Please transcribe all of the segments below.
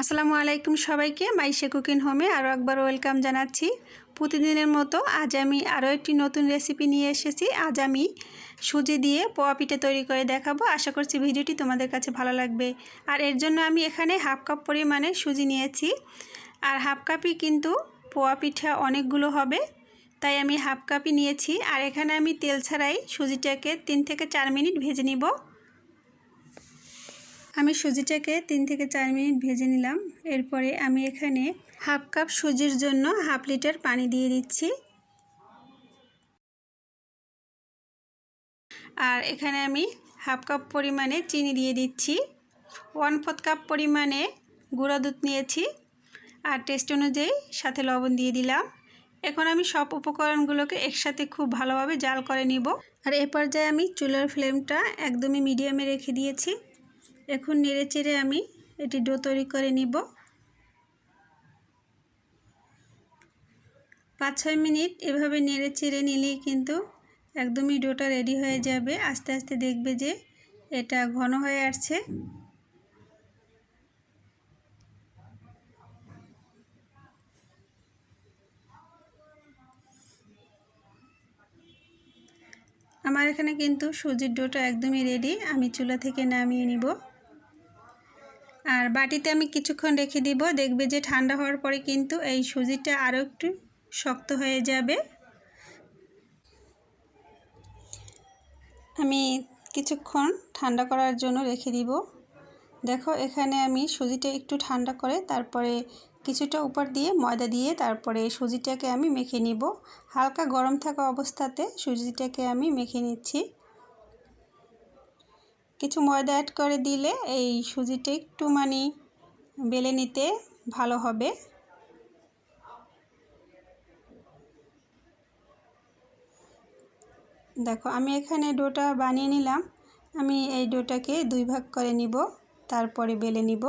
আসসালামু আলাইকুম সবাইকে, মাইশে কুকিং হোমে আরও একবার ওয়েলকাম জানাচ্ছি। প্রতিদিনের মতো আজ আমি আরও একটি নতুন রেসিপি নিয়ে এসেছি। আজ আমি সুজি দিয়ে পোয়া পিঠে তৈরি করে দেখাবো। আশা করছি ভিডিওটি তোমাদের কাছে ভালো লাগবে। আর এর জন্য আমি এখানে হাফ কাপ পরিমাণে সুজি নিয়েছি। আর হাফ কাপই কিন্তু পোয়া পিঠা অনেকগুলো হবে, তাই আমি হাফ কাপই নিয়েছি। আর এখানে আমি তেল ছাড়াই সুজিটাকে তিন থেকে চার মিনিট ভেজে নিব। আমি সুজিটাকে তিন থেকে চার মিনিট ভেজে নিলাম। এরপরে আমি এখানে হাফ কাপ সুজির জন্য হাফ লিটার পানি দিয়ে দিচ্ছি। আর এখানে আমি হাফ কাপ পরিমাণে চিনি দিয়ে দিচ্ছি। ওয়ান ফোর্থ কাপ পরিমাণে গুঁড়া দুধ নিয়েছি। আর টেস্ট অনুযায়ী সাথে লবণ দিয়ে দিলাম। এখন আমি সব উপকরণগুলোকে একসাথে খুব ভালোভাবে জাল করে নিব। আর এ পর্যায়ে আমি চুলার ফ্লেমটা একদমই মিডিয়ামে রেখে দিয়েছি। এখন নেড়ে চেড়ে আমি এটি ডো তৈরি করে নিব। পাঁচ ছয় মিনিট এভাবে নেড়ে চেড়ে নিলেই কিন্তু একদমই ডোটা রেডি হয়ে যাবে। আস্তে আস্তে দেখবে যে এটা ঘন হয়ে আসছে। আমার এখানে কিন্তু সুজির ডোটা একদমই রেডি। আমি চুলা থেকে নামিয়ে নিব। আর বাটিতে আমি কিছুক্ষণ রেখে দিব। দেখবে যে ঠান্ডা হওয়ার পরে কিন্তু এই সুজিটা আরও একটু শক্ত হয়ে যাবে। আমি কিছুক্ষণ ঠান্ডা করার জন্য রেখে দিব। দেখো, এখানে আমি সুজিটা একটু ঠান্ডা করে তারপরে কিছুটা উপর দিয়ে ময়দা দিয়ে তারপরে সুজিটাকে আমি মেখে নিব। হালকা গরম থাকা অবস্থাতে সুজিটাকে আমি মেখে নিচ্ছি। কিছু ময়দা অ্যাড করে দিলে এই সুজিটা একটু মানে বেলে নিতে ভালো হবে। দেখো, আমি এখানে ডোটা বানিয়ে নিলাম। আমি এই ডোটাকে দুই ভাগ করে নিব, তারপরে বেলে নিব।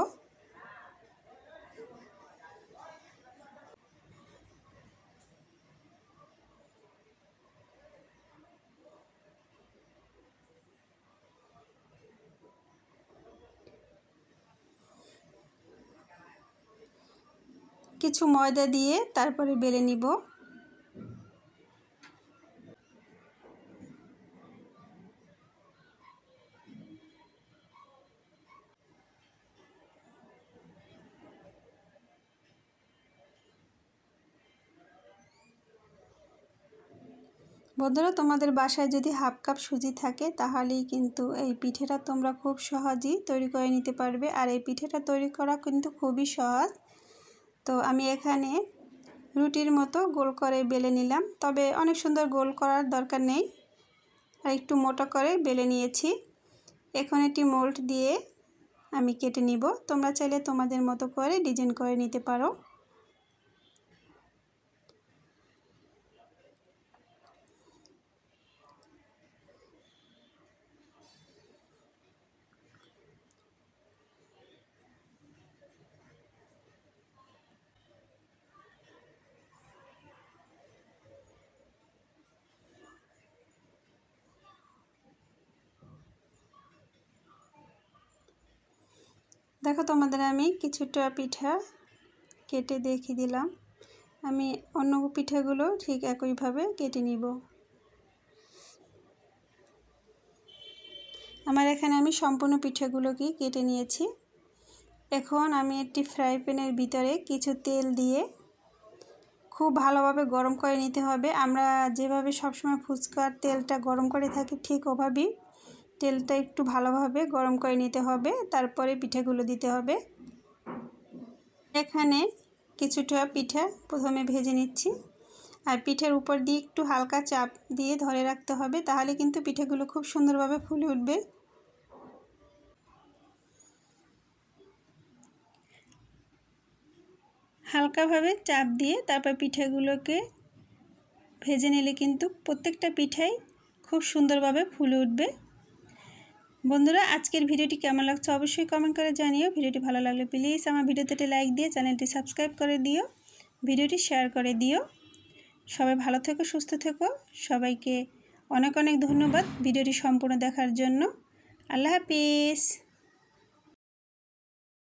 কিছু ময়দা দিয়ে তারপরে বেলে নিব। বন্ধুরা, তোমাদের বাসায় যদি হাফ কাপ সুজি থাকে, তাহলেই কিন্তু এই পিঠেটা তোমরা খুব সহজেই তৈরি করে নিতে পারবে। আর এই পিঠেটা তৈরি করা কিন্তু খুবই সহজ। তো আমি এখানে রুটির মতো গোল করে বেলে নিলাম। তবে অনেক সুন্দর গোল করার দরকার নেই। আর একটু মোটা করে বেলে নিয়েছি। এখন একটি মোল্ড দিয়ে আমি কেটে নিব। তোমরা চাইলে তোমাদের মতো করে ডিজাইন করে নিতে পারো। দেখো তোমাদের আমি কিছুটা পিঠা কেটে দেখিয়ে দিলাম। আমি অন্য পিঠাগুলো ঠিক একইভাবে কেটে নিব। আমার এখানে আমি সম্পূর্ণ পিঠাগুলোকে কেটে নিয়েছি। এখন আমি একটি ফ্রাই প্যানের ভিতরে কিছু তেল দিয়ে খুব ভালোভাবে গরম করে নিতে হবে। আমরা যেভাবে সবসময় ফুচকার তেলটা গরম করে থাকি ঠিক ওভাবেই তেলটা একটু ভালোভাবে গরম করে নিতে হবে, তারপরে পিঠাগুলো দিতে হবে। এখানে কিছুটা পিঠা প্রথমে ভেজে নিচ্ছি। আর পিঠের উপর দিয়ে একটু হালকা চাপ দিয়ে ধরে রাখতে হবে, তাহলে কিন্তু পিঠেগুলো খুব সুন্দরভাবে ফুলে উঠবে। হালকাভাবে চাপ দিয়ে তারপর পিঠেগুলোকে ভেজে নিলে কিন্তু প্রত্যেকটা পিঠাই খুব সুন্দরভাবে ফুলে উঠবে। বন্ধুরা, আজকের ভিডিওটি কেমন লাগছে অবশ্যই কমেন্ট করে জানিও। ভিডিওটি ভালো লাগলে প্লিজ আমার ভিডিওতে লাইক দিয়ে চ্যানেলটি সাবস্ক্রাইব করে দিও, ভিডিওটি শেয়ার করে দিও। সবাই ভালো থেকো, সুস্থ থেকো। সবাইকে অনেক অনেক ধন্যবাদ ভিডিওটি সম্পূর্ণ দেখার জন্য। আল্লাহ হাফিজ।